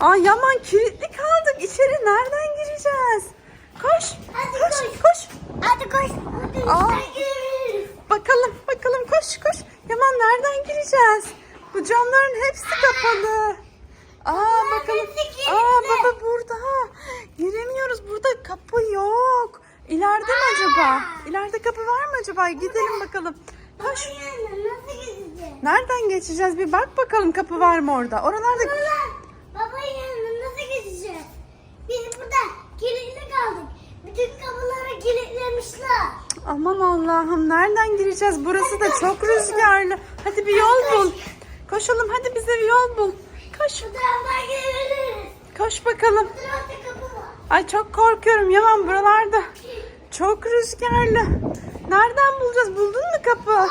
Aa Yaman kilitli kaldık. İçeri nereden gireceğiz? Koş. Hadi koş, koş. koş. Hadi koş. Hadi Aa. Bakalım, bakalım koş koş. Yaman nereden gireceğiz? Bu camların hepsi kapalı. Aa bakalım. Aa baba burada. Giremiyoruz. Burada kapı yok. İleride mi acaba? İleride kapı var mı acaba? Gidelim bakalım. Koş. Nereden geçeceğiz? Bir bak bakalım kapı var mı orada? Oralarda Baba, baba yanına nasıl gideceğiz? Biz burada kilitli kaldık. Bütün kapıları kilitlemişler. Aman Allah'ım nereden gireceğiz? Burası da çok rüzgarlı. Hadi bir yol bul. Koşalım hadi bize bir yol bul. Koş. Bu taraftan girebiliriz. Koş bakalım. Bu tarafta kapı var. Ay çok korkuyorum Yaman buralarda. Çok rüzgarlı. Nereden bulacağız? Buldun mu kapı?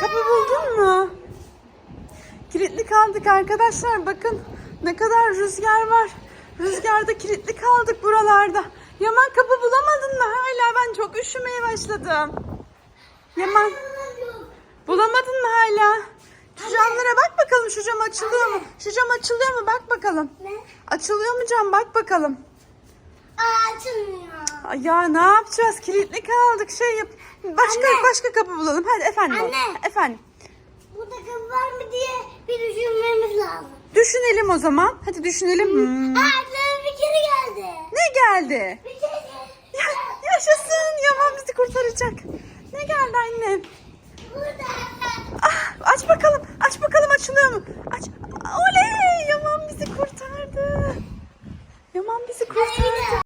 Kapı buldun mu? Kilitli kaldık arkadaşlar. Bakın ne kadar rüzgar var. Rüzgarda kilitli kaldık buralarda. Yaman kapı bulamadın mı? Hala ben çok üşümeye başladım. Yaman bulamadın mı hala? Şu camlara bak bakalım şu cam açılıyor mu? Şu cam açılıyor mu? Bak bakalım. Açılıyor mu cam? Bak bakalım. Açılmıyor. Ya ne yapacağız? Kilitli kaldık. Şey yap. Başka Anne. başka kapı bulalım. Hadi efendim. Anne. Efendim. Burada kapı var mı diye bir düşünmemiz lazım. Düşünelim o zaman. Hadi düşünelim. Hmm. Aa aklıma bir kere geldi. Ne geldi? Bir kere Ya, yaşasın. Yaman bizi kurtaracak. Ne geldi annem? Burada. Ah, aç bakalım. Aç bakalım açılıyor mu? Aç. Oley! Yaman bizi kurtardı. Yaman bizi kurtardı.